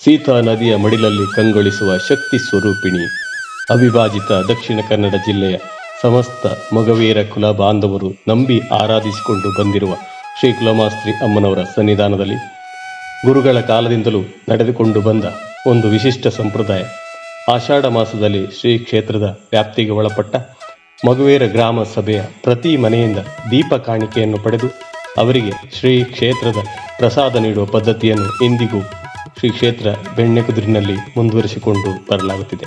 ಸೀತಾ ನದಿಯ ಮಡಿಲಲ್ಲಿ ಕಂಗೊಳಿಸುವ ಶಕ್ತಿ ಸ್ವರೂಪಿಣಿ, ಅವಿಭಾಜಿತ ದಕ್ಷಿಣ ಕನ್ನಡ ಜಿಲ್ಲೆಯ ಸಮಸ್ತ ಮೊಗವೀರ ಕುಲ ಬಾಂಧವರು ನಂಬಿ ಆರಾಧಿಸಿಕೊಂಡು ಬಂದಿರುವ ಶ್ರೀ ಕುಲಮಾಸ್ತ್ರಿ ಅಮ್ಮನವರ ಸನ್ನಿಧಾನದಲ್ಲಿ ಗುರುಗಳ ಕಾಲದಿಂದಲೂ ನಡೆದುಕೊಂಡು ಬಂದ ಒಂದು ವಿಶಿಷ್ಟ ಸಂಪ್ರದಾಯ. ಆಷಾಢ ಮಾಸದಲ್ಲಿ ಶ್ರೀ ಕ್ಷೇತ್ರದ ವ್ಯಾಪ್ತಿಗೆ ಒಳಪಟ್ಟ ಮಗುವೇರ ಗ್ರಾಮ ಸಭೆಯ ಪ್ರತಿ ಮನೆಯಿಂದ ದೀಪ ಕಾಣಿಕೆಯನ್ನು ಪಡೆದು ಅವರಿಗೆ ಶ್ರೀ ಕ್ಷೇತ್ರದ ಪ್ರಸಾದ ನೀಡುವ ಪದ್ಧತಿಯನ್ನು ಇಂದಿಗೂ ಶ್ರೀ ಕ್ಷೇತ್ರ ಬೆಣ್ಣೆಕುದುರಿನಲ್ಲಿ ಮುಂದುವರಿಸಿಕೊಂಡು ಬರಲಾಗುತ್ತಿದೆ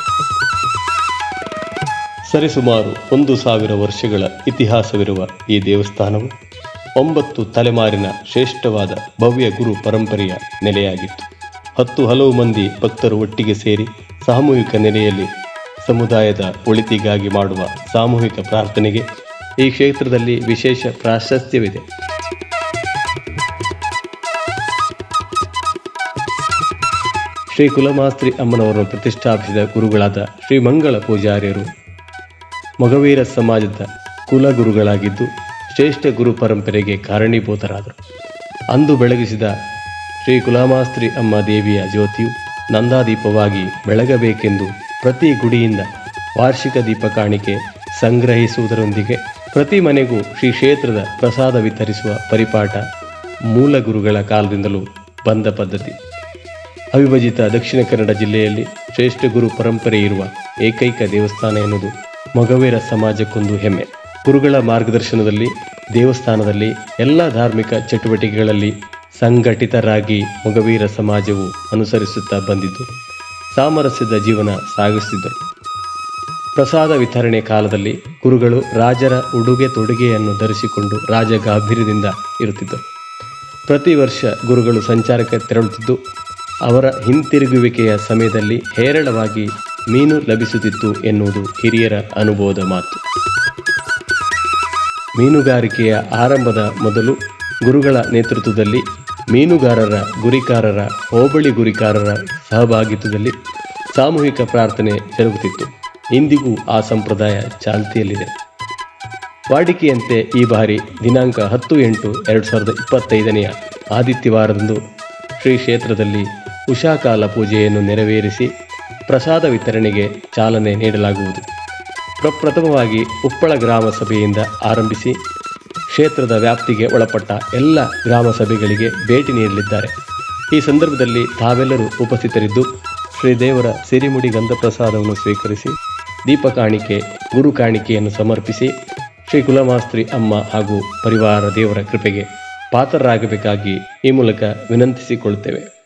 ಸರಿಸುಮಾರು ಒಂದು ಸಾವಿರ ವರ್ಷಗಳ ಇತಿಹಾಸವಿರುವ ಈ ದೇವಸ್ಥಾನವು ಒಂಬತ್ತು ತಲೆಮಾರಿನ ಶ್ರೇಷ್ಠವಾದ ಭವ್ಯ ಗುರು ಪರಂಪರೆಯ ನೆಲೆಯಾಗಿತ್ತು. ಹತ್ತು ಹಲವು ಮಂದಿ ಭಕ್ತರು ಒಟ್ಟಿಗೆ ಸೇರಿ ಸಾಮೂಹಿಕ ನೆಲೆಯಲ್ಲಿ ಸಮುದಾಯದ ಒಳಿತಿಗಾಗಿ ಮಾಡುವ ಸಾಮೂಹಿಕ ಪ್ರಾರ್ಥನೆಗೆ ಈ ಕ್ಷೇತ್ರದಲ್ಲಿ ವಿಶೇಷ ಪ್ರಾಶಸ್ತ್ಯವಿದೆ. ಶ್ರೀ ಕುಲಮಾಸ್ತ್ರಿ ಅಮ್ಮನವರನ್ನು ಪ್ರತಿಷ್ಠಾಪಿಸಿದ ಗುರುಗಳಾದ ಶ್ರೀ ಮಂಗಳ ಪೂಜಾರ್ಯರು. ಮಗವೀರ ಸಮಾಜದ ಕುಲಗುರುಗಳಾಗಿದ್ದು ಶ್ರೇಷ್ಠ ಗುರು ಪರಂಪರೆಗೆ ಕಾರಣೀಭೂತರಾದರು. ಅಂದು ಬೆಳಗಿಸಿದ ಶ್ರೀ ಕುಲಮಾಸ್ತ್ರಿ ಅಮ್ಮ ದೇವಿಯ ಜ್ಯೋತಿಯು ನಂದಾದೀಪವಾಗಿ ಬೆಳಗಬೇಕೆಂದು ಪ್ರತಿ ಗುಡಿಯಿಂದ ವಾರ್ಷಿಕ ದೀಪ ಕಾಣಿಕೆ ಸಂಗ್ರಹಿಸುವುದರೊಂದಿಗೆ ಪ್ರತಿ ಮನೆಗೂ ಶ್ರೀ ಕ್ಷೇತ್ರದ ಪ್ರಸಾದ ವಿತರಿಸುವ ಪರಿಪಾಠ ಮೂಲ ಗುರುಗಳ ಕಾಲದಿಂದಲೂ ಬಂದ ಪದ್ಧತಿ. ಅವಿಭಜಿತ ದಕ್ಷಿಣ ಕನ್ನಡ ಜಿಲ್ಲೆಯಲ್ಲಿ ಶ್ರೇಷ್ಠ ಗುರು ಪರಂಪರೆ ಇರುವ ಏಕೈಕ ದೇವಸ್ಥಾನ ಎನ್ನುವುದು ಮೊಗವೀರ ಸಮಾಜಕ್ಕೊಂದು ಹೆಮ್ಮೆ. ಗುರುಗಳ ಮಾರ್ಗದರ್ಶನದಲ್ಲಿ ದೇವಸ್ಥಾನದಲ್ಲಿ ಎಲ್ಲ ಧಾರ್ಮಿಕ ಚಟುವಟಿಕೆಗಳಲ್ಲಿ ಸಂಘಟಿತರಾಗಿ ಮೊಗವೀರ ಸಮಾಜವು ಅನುಸರಿಸುತ್ತಾ ಬಂದಿದ್ದು ಸಾಮರಸ್ಯದ ಜೀವನ ಸಾಗಿಸುತ್ತಿದ್ದರು ಪ್ರಸಾದ ವಿತರಣೆ ಕಾಲದಲ್ಲಿ ಗುರುಗಳು ರಾಜರ ಉಡುಗೆ ತೊಡುಗೆಯನ್ನು ಧರಿಸಿಕೊಂಡು ರಾಜ ಗಾಭೀರ್ಯದಿಂದ ಇರುತ್ತಿದ್ದರು. ಪ್ರತಿ ವರ್ಷ ಗುರುಗಳು ಸಂಚಾರಕ್ಕೆ ತೆರಳುತ್ತಿದ್ದು ಅವರ ಹಿಂತಿರುಗುವಿಕೆಯ ಸಮಯದಲ್ಲಿ ಹೇರಳವಾಗಿ ಮೀನು ಲಭಿಸುತ್ತಿತ್ತು ಎನ್ನುವುದು ಹಿರಿಯರ ಅನುಭವದ ಮಾತು. ಮೀನುಗಾರಿಕೆಯ ಆರಂಭದ ಮೊದಲು ಗುರುಗಳ ನೇತೃತ್ವದಲ್ಲಿ ಮೀನುಗಾರರ ಗುರಿಕಾರರ ಹೋಬಳಿ ಗುರಿಕಾರರ ಸಹಭಾಗಿತ್ವದಲ್ಲಿ ಸಾಮೂಹಿಕ ಪ್ರಾರ್ಥನೆ ಜರುಗುತ್ತಿತ್ತು. ಇಂದಿಗೂ ಆ ಸಂಪ್ರದಾಯ ಚಾಲ್ತಿಯಲ್ಲಿದೆ. ವಾಡಿಕೆಯಂತೆ ಈ ಬಾರಿ ದಿನಾಂಕ ಹತ್ತು ಎಂಟು ಎರಡು ಸಾವಿರದ ಇಪ್ಪತ್ತೈದನೆಯ ಆದಿತ್ಯವಾರದಂದು ಶ್ರೀ ಕ್ಷೇತ್ರದಲ್ಲಿ ಉಷಾಕಾಲ ಪೂಜೆಯನ್ನು ನೆರವೇರಿಸಿ ಪ್ರಸಾದ ವಿತರಣೆಗೆ ಚಾಲನೆ ನೀಡಲಾಗುವುದು. ಪ್ರಪ್ರಥಮವಾಗಿ ಉಪ್ಪಳ ಗ್ರಾಮ ಸಭೆಯಿಂದ ಆರಂಭಿಸಿ ಕ್ಷೇತ್ರದ ವ್ಯಾಪ್ತಿಗೆ ಒಳಪಟ್ಟ ಎಲ್ಲ ಗ್ರಾಮ ಸಭೆಗಳಿಗೆ ಭೇಟಿ ನೀಡಲಿದ್ದಾರೆ. ಈ ಸಂದರ್ಭದಲ್ಲಿ ತಾವೆಲ್ಲರೂ ಉಪಸ್ಥಿತರಿದ್ದು ಶ್ರೀದೇವರ ಸಿರಿಮುಡಿ ಗಂಧಪ್ರಸಾದವನ್ನು ಸ್ವೀಕರಿಸಿ, ದೀಪ ಕಾಣಿಕೆ, ಗುರು ಕಾಣಿಕೆಯನ್ನು ಸಮರ್ಪಿಸಿ, ಶ್ರೀ ಕುಲಮಾಸ್ತ್ರಿ ಅಮ್ಮ ಹಾಗೂ ಪರಿವಾರ ದೇವರ ಕೃಪೆಗೆ ಪಾತ್ರರಾಗಬೇಕಾಗಿ ಈ ಮೂಲಕ ವಿನಂತಿಸಿಕೊಳ್ಳುತ್ತೇವೆ.